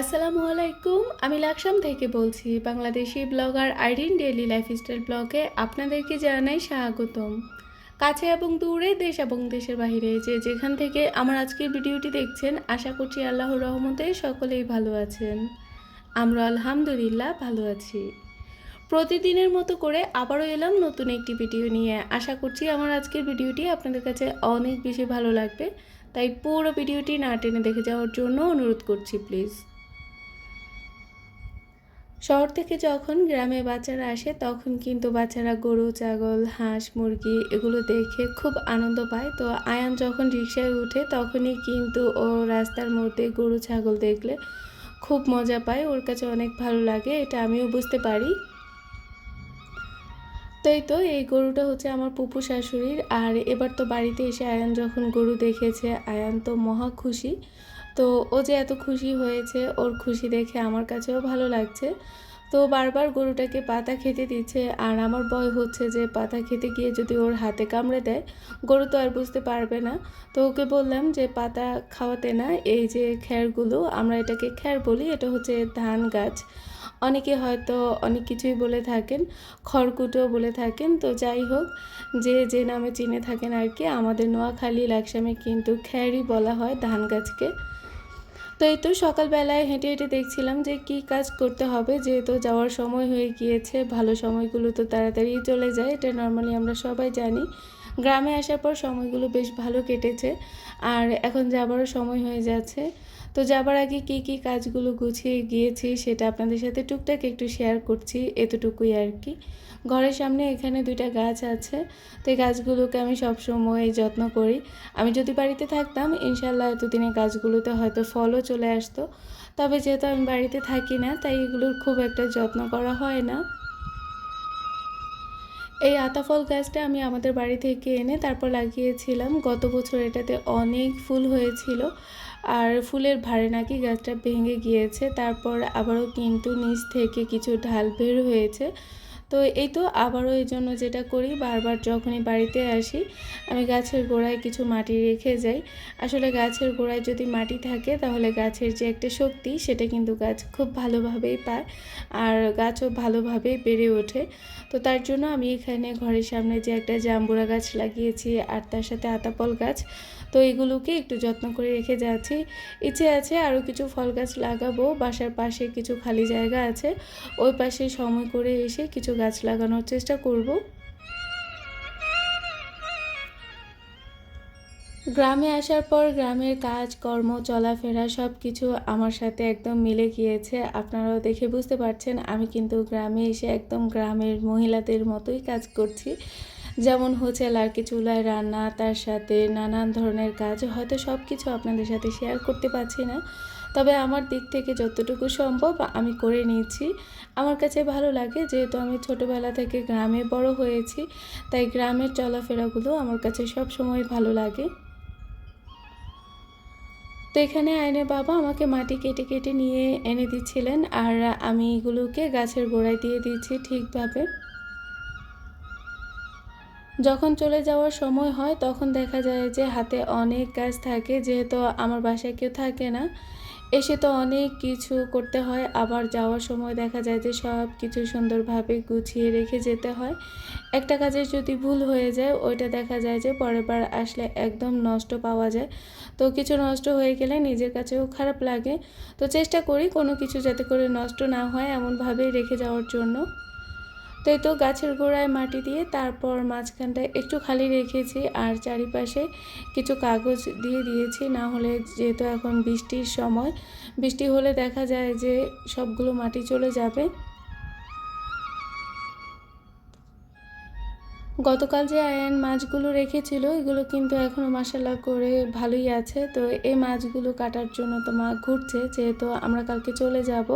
আসসালামু আলাইকুম, আমি লাকসাম থেকে বলছি, Bangladeshi blogger Irin daily lifestyle ব্লগে আপনাদেরকে জানাই স্বাগতম। কাছে এবং দূরে, দেশ এবং দেশের বাইরে যে যেখান থেকে আমার আজকের ভিডিওটি দেখছেন, আশা করছি আল্লাহর রহমতে সকলেই ভালো আছেন। আমরা আলহামদুলিল্লাহ ভালো আছি। প্রতিদিনের মতো করে আবারও এলাম নতুন একটি ভিডিও নিয়ে। আশা করছি আমার আজকের ভিডিওটি আপনাদের কাছে অনেক বেশি ভালো লাগবে, তাই পুরো ভিডিওটি না টেনে দেখে যাওয়ার জন্য অনুরোধ করছি, প্লিজ। শহর থেকে যখন গ্রামে বাচ্চারা আসে, তখন কিন্তু বাচ্চারা গরু, ছাগল, হাঁস, মুরগি এগুলো দেখে খুব আনন্দ পায়। তো আয়ান যখন রিক্সায় উঠে, তখনই কিন্তু ও রাস্তার মধ্যে গরু, ছাগল দেখলে খুব মজা পায়। ওর কাছে অনেক ভালো লাগে, এটা আমিও বুঝতে পারি। তাই তো এই গরুটা হচ্ছে আমার পুপু শাশুড়ির। আর এবার তো বাড়িতে এসে আয়ান যখন গরু দেখেছে, আয়ান তো মহা খুশি। তো ও যে এত খুশি হয়েছে, ওর খুশি দেখে আমার কাছেও ভালো লাগছে। তো বারবার গরুটাকে পাতা খেতে দিচ্ছে, আর আমার ভয় হচ্ছে যে পাতা খেতে গিয়ে যদি ওর হাতে কামড়ে দেয়, গরু তো আর বুঝতে পারবে না। তো ওকে বললাম যে, পাতা খাওয়াতে না, এই যে খ্যারগুলো, আমরা এটাকে খ্যার বলি, এটা হচ্ছে ধান গাছ। অনেকে হয়তো অনেক কিছুই বলে থাকেন, খড়কুটো বলে থাকেন, তো যাই হোক, যে যে নামে চিনে থাকেন আর কি, আমাদের নোয়াখালী, লাকসামে কিন্তু খ্যারই বলা হয় ধান গাছকে। তো এই তো সকালবেলায় হেঁটে হেঁটে দেখছিলাম যে কি কাজ করতে হবে। যেহেতু যাওয়ার সময় হয়ে গিয়েছে, ভালো সময়গুলো তো তাড়াতাড়ি চলে যায়, এটা নর্মালি আমরা সবাই জানি। গ্রামে আসার পর সময়গুলো বেশ ভালো কেটেছে, আর এখন যাবারও সময় হয়ে যাচ্ছে। তো যাবার আগে কি কি কাজগুলো গুছিয়ে গিয়েছি সেটা আপনাদের সাথে টুকটাক একটু শেয়ার করছি, এতটুকুই আর কি। ঘরের সামনে এখানে দুইটা গাছ আছে, তো এই গাছগুলোকে আমি সবসময় যত্ন করি। আমি যদি বাড়িতে থাকতাম ইনশাল্লাহ এতদিনে গাছগুলোতে হয়তো ফলও চলে আসতো। তবে যেহেতু আমি বাড়িতে থাকি না, তাই এগুলোর খুব একটা যত্ন করা হয় না। এই আতাফল গাছটা আমি আমাদের বাড়ি থেকে এনে তারপর লাগিয়েছিলাম। গত বছর এটাতে অনেক ফুল হয়েছিল আর ফুলের ভারে নাকি গাছটা ভেঙে গিয়েছে। তারপর আবারও কিন্তু নিচ থেকে কিছু ঢাল বের হয়েছে। তো এই তো আবারও এই জন্য যেটা করি, বারবার যখনই বাড়িতে আসি, আমি গাছের গোড়ায় কিছু মাটি রেখে যাই। আসলে গাছের গোড়ায় যদি মাটি থাকে, তাহলে গাছের যে একটা শক্তি, সেটা কিন্তু গাছ খুব ভালোভাবেই পায় আর গাছও ভালোভাবেই বেড়ে ওঠে। তো তার জন্য আমি এখানে ঘরের সামনে যে একটা জাম্বুরা গাছ লাগিয়েছি, আর তার সাথে আতাপল গাছ তো এগুলোকে একটু যত্ন করে রেখে যাচ্ছি। ইচ্ছে আছে আরও কিছু ফল গাছ লাগাবো। বাসার পাশে কিছু খালি জায়গা আছে। ওই পাশে সময় করে এসে কিছু গাছ লাগানোর চেষ্টা করব। গ্রামে আসার পর গ্রামের কাজ, কর্ম, চলাফেরা সব কিছু আমার সাথে একদম মিলে গিয়েছে। আপনারাও দেখে বুঝতে পারছেন, আমি কিন্তু গ্রামে এসে একদম গ্রামের মহিলাদের মতোই কাজ করছি। যেমন হচ্ছে লার্কি চুলায় রান্না, তার সাথে নানান ধরনের কাজ, হয়তো সব কিছু আপনাদের সাথে শেয়ার করতে পারছি না। তবে আমার দিক থেকে যতটুকু সম্ভব আমি করে নিয়েছি। আমার কাছে ভালো লাগে যেহেতু আমি ছোটোবেলা থেকে গ্রামে বড় হয়েছি, তাই গ্রামের চলাফেরাগুলো আমার কাছে সব সময় ভালো লাগে। তো এখানে আয়নে বাবা আমাকে মাটি কেটে কেটে নিয়ে এনে দিচ্ছিলেন আর আমি এগুলোকে গাছের গোড়ায় দিয়ে দিচ্ছি ঠিকভাবে। যখন চলে যাওয়ার সময় হয়, তখন দেখা যায় যে হাতে অনেক কাজ থাকে, যেহেতু আমার বাসায় কেউ থাকে না। এসে তো অনেক কিছু করতে হয়। আবার যাওয়ার সময় দেখা যায় যে সব কিছু সুন্দরভাবে গুছিয়ে রেখে যেতে হয়। একটা কাজের যদি ভুল হয়ে যায়, ওইটা দেখা যায় যে পরের বার আসলে একদম নষ্ট পাওয়া যায়। তো কিছু নষ্ট হয়ে গেলে নিজের কাছেও খারাপ লাগে। তো চেষ্টা করি কোনো কিছু যাতে করে নষ্ট না হয়, এমনভাবেই রেখে যাওয়ার জন্য। তো এই তো গাছের গোড়ায় মাটি দিয়ে তারপর মাঝখানটায় একটু খালি রেখেছি আর চারিপাশে কিছু কাগজ দিয়ে দিয়েছি। না হলে যেহেতু এখন বৃষ্টির সময়, বৃষ্টি হলে দেখা যায় যে সবগুলো মাটি চলে যাবে। গতকাল যে আয়ান মাছগুলো রেখেছিল, এগুলো কিন্তু এখনও মাসাল্লা করে ভালোই আছে। তো এই মাছগুলো কাটার জন্য তো মা ঘুরছে, যেহেতু আমরা কালকে চলে যাব।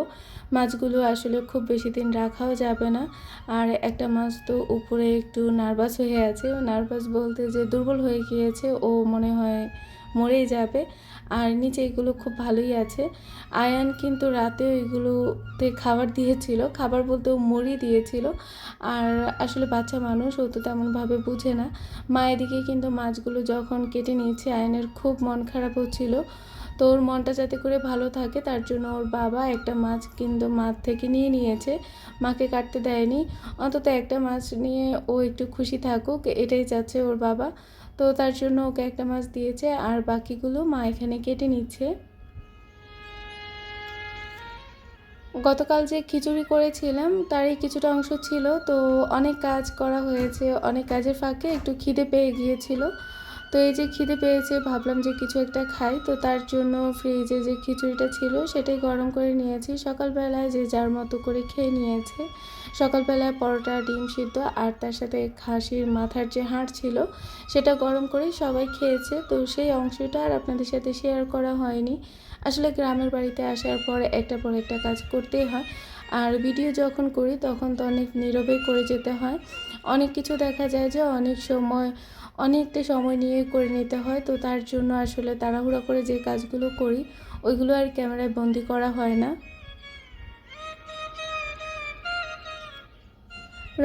মাছগুলো আসলে খুব বেশি দিন রাখাও যাবে না। আর একটা মাছ তো উপরে একটু নার্ভাস হয়ে আছে। নার্ভাস বলতে যে দুর্বল হয়ে গিয়েছে, ও মনে হয় মরেই যাবে। আর নিচে এগুলো খুব ভালোই আছে। আয়ান কিন্তু রাতে ওইগুলোতে খাবার দিয়েছিল। খাবার বলতেও মুড়ি দিয়েছিল। আর আসলে বাচ্চা মানুষ, ও তো তেমনভাবে বুঝে না। মা এদিকে কিন্তু মাছগুলো যখন কেটে নিয়েছে, আয়নের খুব মন খারাপ হচ্ছিল। তো ওর মনটা যাতে করে ভালো থাকে, তার জন্য ওর বাবা একটা মাছ কিন্তু মাছ থেকে নিয়ে নিয়েছে। মাকে কাটতে দেয়নি। অন্তত একটা মাছ নিয়ে ও একটু খুশি থাকুক, এটাই চাচ্ছে ওর বাবা। তো তার জন্য ওকে একটা মাছ দিয়েছে, আর বাকিগুলো মা এখানে কেটে নিচ্ছে। গতকাল যে খিচুড়ি করেছিলাম, তারই কিছুটা অংশ ছিল, তো অনেক কাজ করা হয়েছে, অনেক কাজের ফাঁকে একটু খিদে পেয়ে গিয়েছিল। তো এই যে খিদে পেয়েছে, ভাবলাম যে কিছু একটা খাই। তো তার জন্য ফ্রিজে যে খিচুড়িটা ছিল, সেটাই গরম করে নিয়েছি। সকালবেলায় যে যার মতো করে খেয়ে নিয়েছে। সকালবেলায় পরোটা, ডিম সিদ্ধ আর তার সাথে খাসির মাথার যে হাড় ছিল, সেটা গরম করে সবাই খেয়েছে। তো সেই অংশটা আর আপনাদের সাথে শেয়ার করা হয়নি। আসলে গ্রামের বাড়িতে আসার পর একটা পর একটা কাজ করতেই হয়। আর ভিডিও যখন করি, তখন তো অনেক নীরবেই করে যেতে হয়। অনেক কিছু দেখা যায় যে অনেক সময় অনেকটা সময় নিয়ে করে নিতে হয়। তো তার জন্য আসলে তাড়াহুড়া করে যে কাজগুলো করি, ওইগুলো আর ক্যামেরায় বন্দি করা হয় না।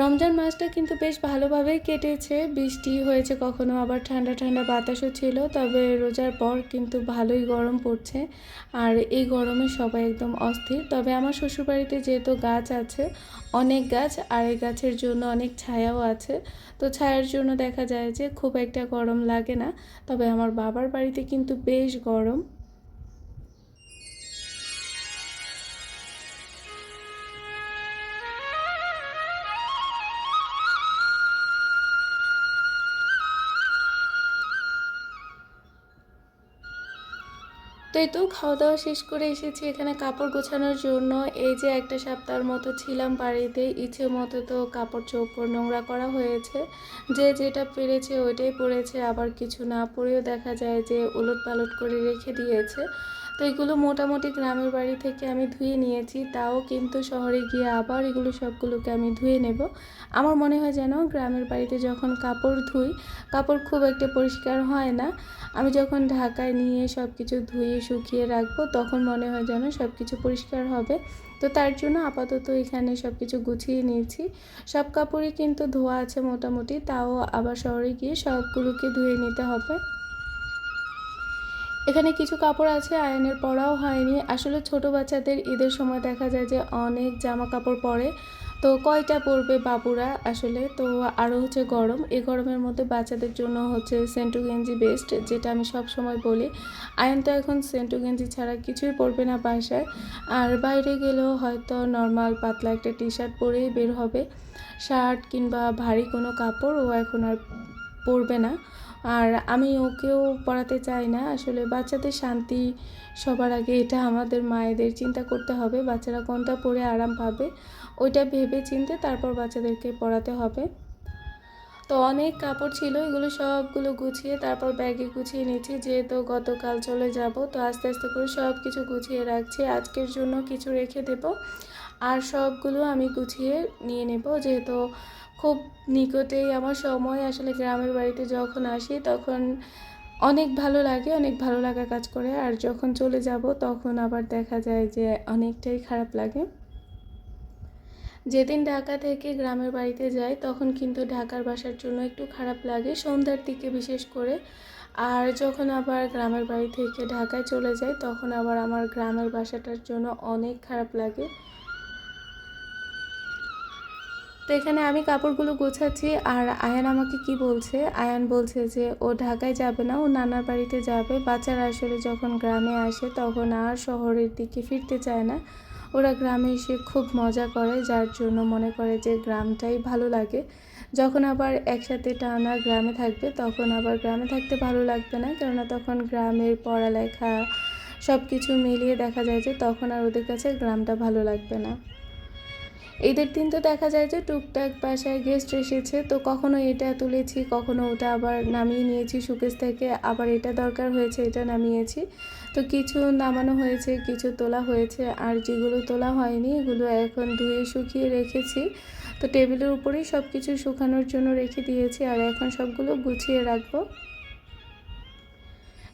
রমজান মাসটা কিন্তু বেশ ভালোভাবেই কেটেছে। বৃষ্টি হয়েছে কখনো, আবার ঠান্ডা ঠান্ডা বাতাসও ছিল, তবে রোজার পর কিন্তু ভালোই গরম পড়ছে। আর এই গরমে সবাই একদম অস্থির। তবে আমার শ্বশুরবাড়িতে যেহেতু গাছ আছে, অনেক গাছ, আর এই গাছের জন্য অনেক ছায়াও আছে। তো ছায়ার জন্য দেখা যায় যে খুব একটা গরম লাগে না। তবে আমার বাবার বাড়িতে কিন্তু বেশ গরম। তো এই তো খাওয়া দাওয়া শেষ করে এসেছি এখানে কাপড় গোছানোর জন্য। এই যে একটা সপ্তাহের মতো ছিলাম বাড়িতে, ইচ্ছে মতো তো কাপড় চোপড় নোংরা করা হয়েছে। যে যেটা পেরেছে ওইটাই পরেছে, আবার কিছু না পরেও দেখা যায় যে উলট পালট করে রেখে দিয়েছে। তো এগুলো মোটামুটি গ্রামের বাড়ি থেকে আমি ধুয়ে নিয়েছি। তাও কিন্তু শহরে গিয়ে আবার এগুলো সবগুলোকে আমি ধুয়ে নেব। আমার মনে হয় যেন গ্রামের বাড়িতে যখন কাপড় ধুই, কাপড় খুব একটা পরিষ্কার হয় না। আমি যখন ঢাকায় নিয়ে সব কিছু ধুয়ে শুকিয়ে রাখব, তখন মনে হয় যেন সব কিছু পরিষ্কার হবে। তো তার জন্য আপাতত এখানে সব কিছু গুছিয়ে নিয়েছি। সব কাপড়ই কিন্তু ধোয়া আছে মোটামুটি, তাও আবার শহরে গিয়ে সবগুলোকে ধুয়ে নিতে হবে। এখানে কিছু কাপড় আছে, আয়নের পরাও হয়নি। আসলে ছোট বাচ্চাদের ঈদের সময় দেখা যায় যে অনেক জামা কাপড় পরে। তো কয়টা পরবে বাবুরা আসলে? তো আরও হচ্ছে গরম। এই গরমের মধ্যে বাচ্চাদের জন্য হচ্ছে সেন্টু গেঞ্জি বেস্ট, যেটা আমি সব সময় বলি। আয়ন তো এখন সেন্টু গেঞ্জি ছাড়া কিছুই পরবে না বাসায়। আর বাইরে গেলেও হয়তো নর্মাল পাতলা একটা টি শার্ট পরেই বের হবে। শার্ট কিংবা ভারী কোনো কাপড় ও এখন আর পরবে না। আর আমি ওকেও পড়াতে চাই না। আসলে বাচ্চাদের শান্তি সবার আগে এটা আমাদের মায়েদের চিন্তা করতে হবে। বাচ্চারা কোনটা পরে আরাম পাবে, ওইটা ভেবে চিনতে তারপর বাচ্চাদেরকে পড়াতে হবে। তো অনেক কাপড় ছিল, এগুলো সবগুলো গুছিয়ে তারপর ব্যাগে গুছিয়ে নিচ্ছি যেহেতু গতকাল চলে যাব, তো আস্তে আস্তে করে সব কিছু গুছিয়ে রাখছি। আজকের জন্য কিছু রেখে দেব। আর সবগুলো আমি গুছিয়ে নিয়ে নেব, যেহেতু খুব নিকটেই আমার সময় আসলে গ্রামের বাড়িতে যখন আসি তখন অনেক ভালো লাগে, অনেক ভালো লাগা কাজ করে। আর যখন চলে যাব তখন আবার দেখা যায় যে অনেকটাই খারাপ লাগে। যেদিন ঢাকা থেকে গ্রামের বাড়িতে যাই তখন কিন্তু ঢাকার বাসার জন্য একটু খারাপ লাগে সন্ধ্যার দিকে বিশেষ করে। আর যখন আবার গ্রামের বাড়ি থেকে ঢাকায় চলে যাই তখন আবার আমার গ্রামের বাসাটার জন্য অনেক খারাপ লাগে। তো এখানে আমি কাপড়গুলো গোছাচ্ছি আর আয়ান আমাকে কি বলছে? আয়ান বলছে যে, ও ঢাকায় যাবে না, ও নানার বাড়িতে যাবে। বাচ্চারা আসলে যখন গ্রামে আসে তখন আর শহরের দিকে ফিরতে চায় না। ওরা গ্রামে এসে খুব মজা করে, যার জন্য মনে করে যে গ্রামটাই ভালো লাগে। যখন আবার একসাথে টানা গ্রামে থাকবে, তখন আবার গ্রামে থাকতে ভালো লাগবে না। কেননা তখন গ্রামের পড়ালেখা সব কিছু মিলিয়ে দেখা যায় যে তখন আর ওদের কাছে গ্রামটা ভালো লাগবে না। ঈদের দিন তো দেখা যায় যে টুকটাক বাসায় গেস্ট এসেছে, তো কখনো এটা তুলেছি, কখনো ওটা আবার নামিয়ে নিয়েছি সুকেশ থেকে, আবার এটা দরকার হয়েছে, এটা নামিয়েছি। তো কিছু নামানো হয়েছে, কিছু তোলা হয়েছে, আর যেগুলো তোলা হয়নি, এগুলো এখন ধুয়ে শুকিয়ে রেখেছি। তো টেবিলের উপরেই সব কিছু শুকানোর জন্য রেখে দিয়েছি, আর এখন সবগুলো গুছিয়ে রাখব।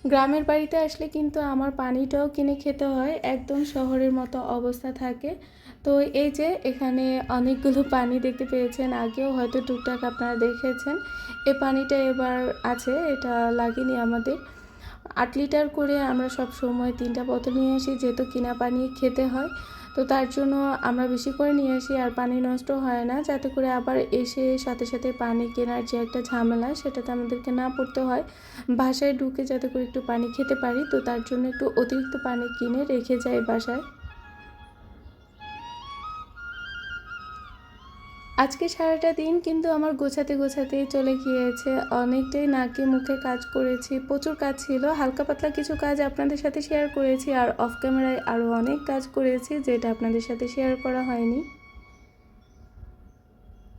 গ্রামের বাড়িতে আসলে কিন্তু আমার পানিটাও কিনে খেতে হয়, একদম শহরের মতো অবস্থা থাকে। তো এই যে এখানে অনেকগুলো পানি দেখতে পেয়েছেন, আগেও হয়তো টুকটাক আপনারা দেখেছেন। এ পানিটা এবার আছে, এটা লাগেনি আমাদের। আট লিটার করে আমরা সব সময় তিনটা বোতল নিয়ে আসি, যেহেতু কিনা পানি খেতে হয়। তো তার জন্য আমরা বেশি করে নিয়ে আসি আর পানি নষ্ট হয় না, যাতে করে আবার এসে সাথে সাথে পানি কেনার যে একটা ঝামেলা সেটাতে আমাদেরকে না পড়তে হয়। বাসায় ঢুকে যাতে করে একটু পানি খেতে পারি, তো তার জন্য একটু অতিরিক্ত পানি কিনে রেখে যাই বাসায়। আজকে সারাটা দিন কিন্তু আমার গোছাতে গোছাতে চলে গিয়েছে। অনেকটাই নাকে মুখে কাজ করেছি, প্রচুর কাজ ছিল। হালকা পাতলা কিছু কাজ আপনাদের সাথে শেয়ার করেছি আর অফ ক্যামেরায় আরও অনেক কাজ করেছি, যেটা আপনাদের সাথে শেয়ার করা হয়নি।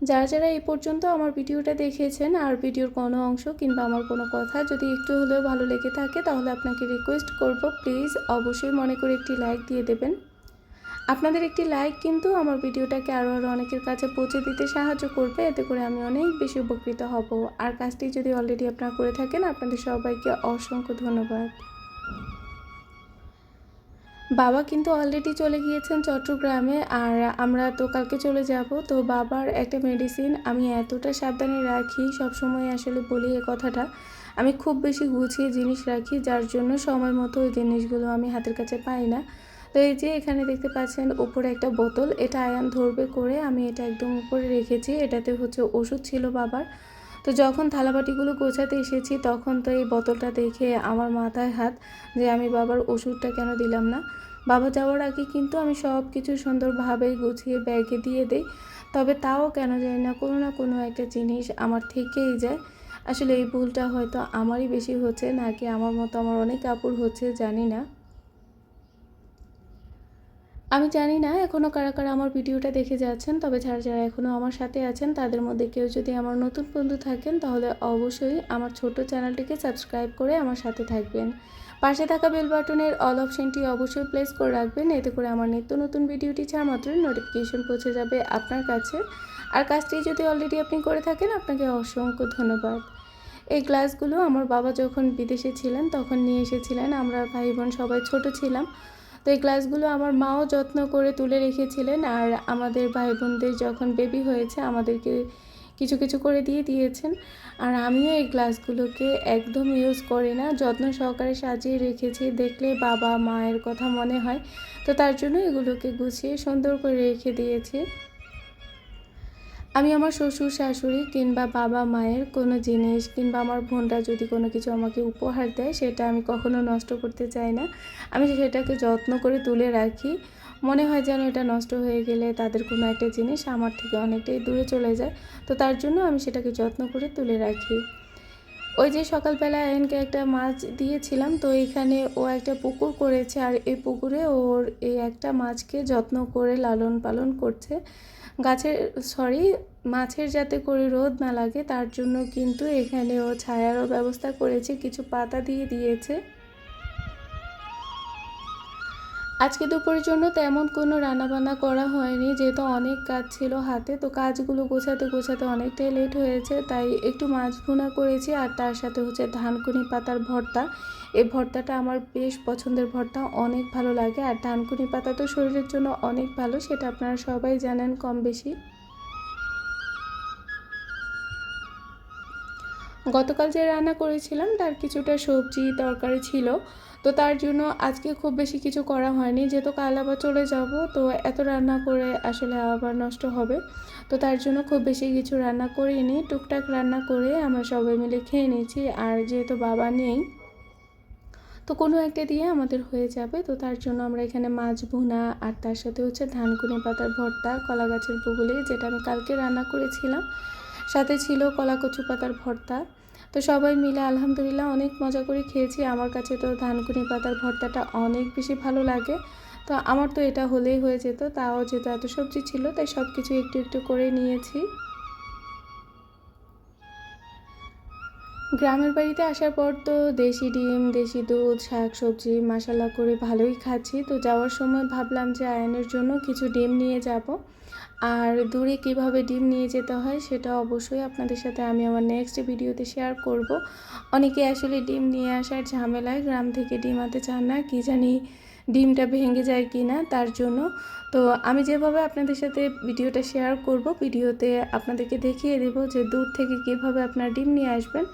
যারা যারা এই পর্যন্ত আমার ভিডিওটা দেখেছেন আর ভিডিওর কোনো অংশ কিংবা আমার কোনো কথা যদি একটু হলেও ভালো লেগে থাকে, তাহলে আপনাকে রিকোয়েস্ট করব। প্লিজ অবশ্যই মনে করে একটি লাইক দিয়ে দেবেন। আপনাদের একটি লাইক কিন্তু আমার ভিডিওটাকে আরও আরও অনেকের কাছে পৌঁছে দিতে সাহায্য করবে। এতে করে আমি অনেক বেশি উপকৃত হব। আর কাজটি যদি অলরেডি আপনারা করে থাকেন, আপনাদের সবাইকে অসংখ্য ধন্যবাদ। বাবা কিন্তু অলরেডি চলে গিয়েছেন চট্টগ্রামে, আর আমরা তো কালকে চলে যাব। তো বাবার একটা মেডিসিন আমি এতটা সাবধানে রাখি সব সময় আসলে বলি এ কথাটা। আমি খুব বেশি গুছিয়ে জিনিস রাখি, যার জন্য সময় মতো ওই জিনিসগুলো আমি হাতের কাছে পাই না। তো এই যে এখানে দেখতে পাচ্ছেন উপরে একটা বোতল, এটা আয়ান ধরবে করে আমি এটা একদম উপরে রেখেছি, এটাতে হচ্ছে ওষুধ ছিল বাবার। তো যখন থালাবাটিগুলো গোছাতে এসেছি তখন তো এই বোতলটা দেখে আমার মাথায় হাত যে আমি বাবার ওষুধটা কেন দিলাম না। বাবা যাওয়ার আগে কিন্তু আমি সব কিছু সুন্দরভাবে গুছিয়ে ব্যাগে দিয়ে দিই, তবে তাও কেন জানি না কোনো না কোনো একটা জিনিস আমার থেকেই যায়। আসলে এই ভুলটা হয়তো আমারই বেশি হচ্ছে, নাকি আমার মতো আমার অনেক কাপড় হচ্ছে জানি না। আমি জানি না এখনও কারা কারা আমার ভিডিওটা দেখে যাচ্ছেন, তবে যারা যারা এখনও আমার সাথে আছেন, তাদের মধ্যে কেউ যদি আমার নতুন বন্ধু থাকেন, তাহলে অবশ্যই আমার ছোট চ্যানেলটিকে সাবস্ক্রাইব করে আমার সাথে থাকবেন। পাশে থাকা বেল বাটনের অল অপশনটি অবশ্যই প্লেস করে রাখবেন, এতে করে আমার নিত্য নতুন ভিডিওটি ছাড়া মাত্রই নোটিফিকেশন পৌঁছে যাবে আপনার কাছে। আর কাজটি যদি অলরেডি আপনি করে থাকেন, আপনাকে অসংখ্য ধন্যবাদ। এই গ্লাসগুলো আমার বাবা যখন বিদেশে ছিলেন, তখন নিয়ে এসেছিলেন, আমরা ভাই বোন সবাই ছোট ছিলাম। তো এই গ্লাসগুলো আমার মাও যত্ন করে তুলে রেখেছিলেন আর আমাদের ভাই বোনদের যখন বেবি হয়েছে আমাদেরকে কিছু কিছু করে দিয়ে দিয়েছেন। আর আমিও এই গ্লাসগুলোকে একদম ইউজ করি না, যত্ন সহকারে সাজিয়ে রেখেছি। দেখলে বাবা মায়ের কথা মনে হয়। তো তার জন্য এগুলোকে গুছিয়ে সুন্দর করে রেখে দিয়েছি। আমি আমার শ্বশুর, শাশুড়ি কিংবা বাবা মায়ের কোনো জিনিস কিংবা আমার বোনরা যদি কোনো কিছু আমাকে উপহার দেয়, সেটা আমি কখনো নষ্ট করতে চাই না। আমি সেটাকে যত্ন করে তুলে রাখি। মনে হয় যেন এটা নষ্ট হয়ে গেলে তাদের কোনো একটা জিনিস আমার থেকে অনেকটাই দূরে চলে যায়। তো তার জন্য আমি সেটাকে যত্ন করে তুলে রাখি। ওই যে সকালবেলা আয়নকে একটা মাছ দিয়েছিলাম, তো এখানে ও একটা পুকুর করেছে আর এই পুকুরে ওর এই একটা মাছকে যত্ন করে লালন পালন করছে। গাছের সরি মাছের যাতে করে রোদ না লাগে, তার জন্য কিন্তু এখানে ও ছায়ারও ব্যবস্থা করেছে, কিছু পাতা দিয়ে দিয়েছে। আজকে দুপুরের জন্য তেমন কোনো রান্নাবান্না করা হয়নি, যেহেতু অনেক কাজ ছিল হাতে, তো কাজগুলো গোছাতে গোছাতে অনেকটাই লেট হয়েছে, তাই একটু মাছ ভুনা করেছি, আর তার সাথে হচ্ছে ধানকুনি পাতার ভর্তা। এই ভর্তাটা আমার বেশ পছন্দের ভর্তা, অনেক ভালো লাগে, আর ধানকুনি পাতা তো শরীরের জন্য অনেক ভালো, সেটা আপনারা সবাই জানেন কম বেশি গতকাল যে রান্না করেছিলাম, তার কিছুটা সবজি, তরকারি ছিল তো তার জন্য আজকে খুব বেশি কিছু করা হয়নি। যেহেতু কাল আবার চলে যাব, তো এত রান্না করে আসলে আবার নষ্ট হবে। তো তার জন্য খুব বেশি কিছু রান্না করিনি। টুকটাক রান্না করে আমরা সবাই মিলে খেয়ে নিয়েছি। আর যেহেতু বাবা নেই, তো কোনো একটা দিয়ে আমাদের হয়ে যাবে। তো তার জন্য আমরা এখানে মাছ ভুনা আর তার সাথে হচ্ছে ধানকুনি পাতার ভর্তা, কলা গাছের বগুলি, যেটা আমি কালকে রান্না করেছিলাম। সাথে ছিল কলা কচু পাতার ভর্তা। তো সবাই মিলে আলহামদুলিল্লাহ অনেক মজা করে খেয়েছি। আমার কাছে তো ধানকুনি পাতার ভর্তাটা অনেক বেশি ভালো লাগে। তো আমার তো এটা হলেই হয়ে যেত, তাও যেহেতু এত সবজি ছিল, তাই সব কিছু একটু একটু করে নিয়েছি। গ্রামের বাড়িতে আসার পর তো দেশি ডিম, দেশি দুধ শাক সবজি মশালা করে ভালোই খাচ্ছি। তো যাওয়ার সময় ভাবলাম যে আয়নের জন্য কিছু ডিম নিয়ে যাব। আর দূরে কীভাবে ডিম নিয়ে যেতে হয় সেটা অবশ্যই আপনাদের সাথে আমি আমার নেক্সট ভিডিওতে শেয়ার করব। অনেকে আসলে ডিম নিয়ে আসার ঝামেলায়, গ্রাম থেকে ডিম আনতে চান না, কি জানি ডিমটা ভেঙে যায় কি না, তার জন্য। তো আমি যেভাবে আপনাদের সাথে ভিডিওটা শেয়ার করব, ভিডিওতে আপনাদেরকে দেখিয়ে দেব যে দূর থেকে কীভাবে আপনার ডিম নিয়ে আসবেন।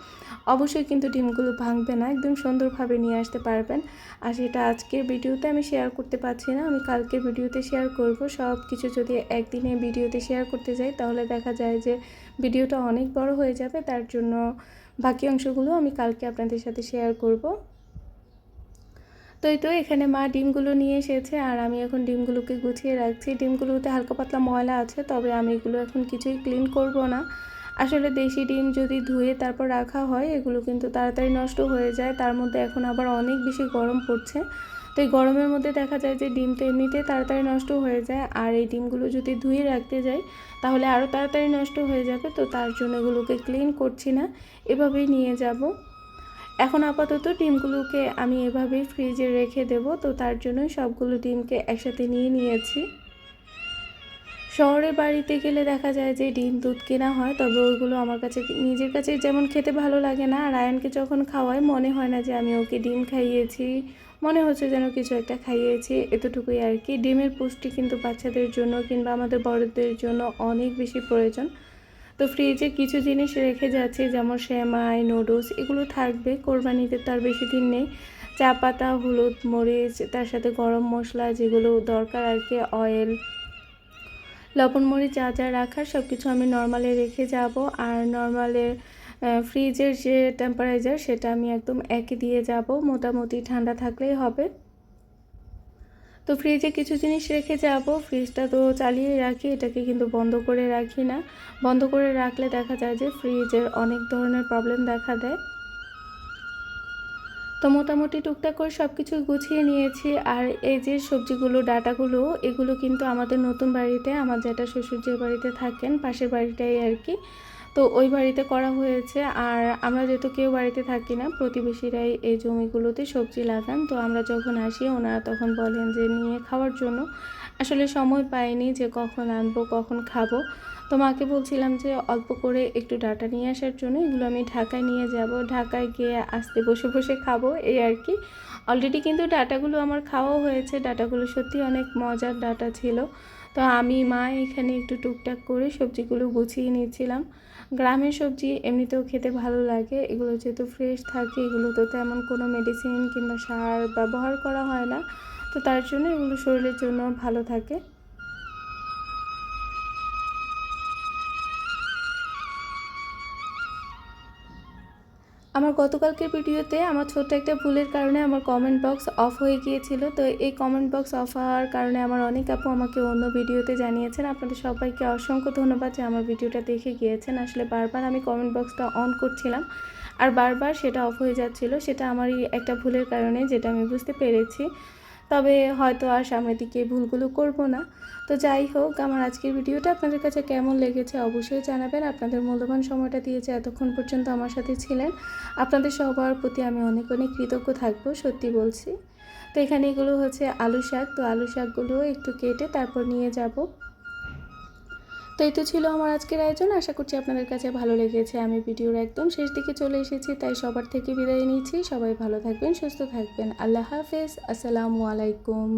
অবশ্যই কিন্তু ডিমগুলো ভাঙবে না, একদম সুন্দরভাবে নিয়ে আসতে পারবেন। আর সেটা আজকের ভিডিওতে আমি শেয়ার করতে পারছি না, আমি কালকের ভিডিওতে শেয়ার করব। সব কিছু যদি একদিনে ভিডিওতে শেয়ার করতে যাই, তাহলে দেখা যায় যে ভিডিওটা অনেক বড় হয়ে যাবে, তার জন্য বাকি অংশগুলো আমি কালকে আপনাদের সাথে শেয়ার করব। তো এই তো এখানে মা ডিমগুলো নিয়ে এসেছে আর আমি এখন ডিমগুলোকে গুছিয়ে রাখছি। ডিমগুলোতে হালকা পাতলা ময়লা আছে, তবে আমি এগুলো এখন কিছুই ক্লিন করব না। আসলে দেশি ডিম যদি ধুয়ে তারপর রাখা হয়, এগুলো কিন্তু তাড়াতাড়ি নষ্ট হয়ে যায়। তার মধ্যে এখন আবার অনেক বেশি গরম পড়ছে। তো এই গরমের মধ্যে দেখা যায় যে ডিম তো এমনিতেই তাড়াতাড়ি নষ্ট হয়ে যায়। আর এই ডিমগুলো যদি ধুয়ে রাখতে যাই, তাহলে আরও তাড়াতাড়ি নষ্ট হয়ে যাবে। তো তার জন্য এগুলোকে ক্লিন করছি না। এভাবেই নিয়ে যাব। এখন আপাতত ডিমগুলোকে আমি এভাবেই ফ্রিজে রেখে দেব, তো তার জন্য সবগুলো ডিমকে একসাথে নিয়ে নিয়েছি। শহরের বাড়িতে গেলে দেখা যায় যে ডিম দুধ কেনা হয়, তবে ওইগুলো আমার কাছে নিজের কাছে যেমন খেতে ভালো লাগে না। আর আয়নকে যখন খাওয়াই, মনে হয় না যে আমি ওকে ডিম খাইয়েছি। মনে হচ্ছে যেন কিছু একটা খাইয়েছি। এতটুকুই আর কি। ডিমের পুষ্টি কিন্তু বাচ্চাদের জন্য কিংবা আমাদের বড়দের জন্য অনেক বেশি প্রয়োজন। তো ফ্রিজে কিছু জিনিস রেখে যাচ্ছি, যেমন শ্যামাই নুডলস এগুলো থাকবে, কোরবানিতে তার বেশি দিন নেই। চা পাতা, হলুদ মরিচ, তার সাথে গরম মশলা যেগুলো দরকার আর কি অয়েল লবণ মরিচ যা যা রাখার সব কিছু আমি নর্মালে রেখে যাব। আর নর্মালে ফ্রিজের যে টেম্পারেচার সেটা আমি একদম একই দিয়ে যাব, মোটামুটি ঠান্ডা থাকলেই হবে। তো ফ্রিজে কিছু জিনিস রেখে যাব। ফ্রিজটা তো চালিয়ে রাখি, এটাকে কিন্তু বন্ধ করে রাখি না। বন্ধ করে রাখলে দেখা যায় যে ফ্রিজের অনেক ধরনের প্রবলেম দেখা দেয়। তো মোটামুটি টুকটাক করে সব কিছু গুছিয়ে নিয়েছি। আর এই যে সবজিগুলো, ডাটাগুলো, এগুলো কিন্তু আমাদের নতুন বাড়িতে, আমার যেটা শ্বশুর যে বাড়িতে থাকেন, পাশের বাড়িটাই আর কি। তো ওই বাড়িতে করা হয়েছে। আর আমরা যেহেতু কেউ বাড়িতে থাকি না, প্রতিবেশীরাই এই জমিগুলোতে সবজি লাগান। তো আমরা যখন আসি, ওনারা তখন বলেন যে, নিয়ে খাওয়ার জন্য। আসলে সময় পাইনি যে কখন আনব, কখন খাব। তো মাকে বলছিলাম যে অল্প করে একটু ডাটা নিয়ে আসার জন্য এগুলো আমি ঢাকায় নিয়ে যাব। ঢাকায় গিয়ে আসতে বসে বসে খাব, এই আর কি। অলরেডি কিন্তু ডাটাগুলো আমার খাওয়াও হয়েছে। ডাটাগুলো সত্যি অনেক মজার ডাটা ছিল। তো আমি, মা এখানে একটু টুকটাক করে সবজিগুলো গুছিয়ে নিয়েছিলাম। গ্রামের সবজি এমনিতেও খেতে ভালো লাগে। এগুলো যেহেতু ফ্রেশ থাকে এগুলো তো তেমন কোনো মেডিসিন কিংবা সার ব্যবহার করা হয় না। তো তার জন্য এগুলো শরীরের জন্য ভালো থাকে। আমার গতকালকের ভিডিওতে আমার ছোট্ট একটা ভুলের কারণে আমার কমেন্ট বক্স অফ হয়ে গিয়েছিল। তো এই কমেন্ট বক্স অফ হওয়ার কারণে আমার অনেক আপু আমাকে অন্য ভিডিওতে জানিয়েছেন। আপনাদের সবাইকে অসংখ্য ধন্যবাদ যে আমার ভিডিওটা দেখে গিয়েছেন। আসলে বারবার আমি কমেন্ট বক্সটা অন করছিলাম আর বারবার সেটা অফ হয়ে যাচ্ছিল, সেটা আমারই একটা ভুলের কারণে, যেটা আমি বুঝতে পেরেছি। তবে হয়তো আর সামনের দিকে ভুলগুলো করব না। তো যাই হোক, আমার আজকের ভিডিওটা আপনাদের কাছে কেমন লেগেছে অবশ্যই জানাবেন। আপনাদের মূল্যবান সময়টা দিয়েছে এতক্ষণ পর্যন্ত আমার সাথে ছিলেন। আপনাদের সবার প্রতি আমি অনেক অনেক কৃতজ্ঞ থাকব, সত্যি বলছি। তো এখানে এগুলো হচ্ছে আলু শাক। তো আলু শাকগুলো একটু কেটে তারপর নিয়ে যাব। তো এই তো ছিল আমার আজকের আয়োজন। আশা করছি আপনাদের কাছে ভালো লেগেছে। আমি ভিডিওর একদম শেষ দিকে চলে এসেছি, তাই সবার থেকে বিদায় নিয়েছি সবাই ভালো থাকবেন, সুস্থ থাকবেন। আল্লাহ হাফেজ। আসসালামু আলাইকুম।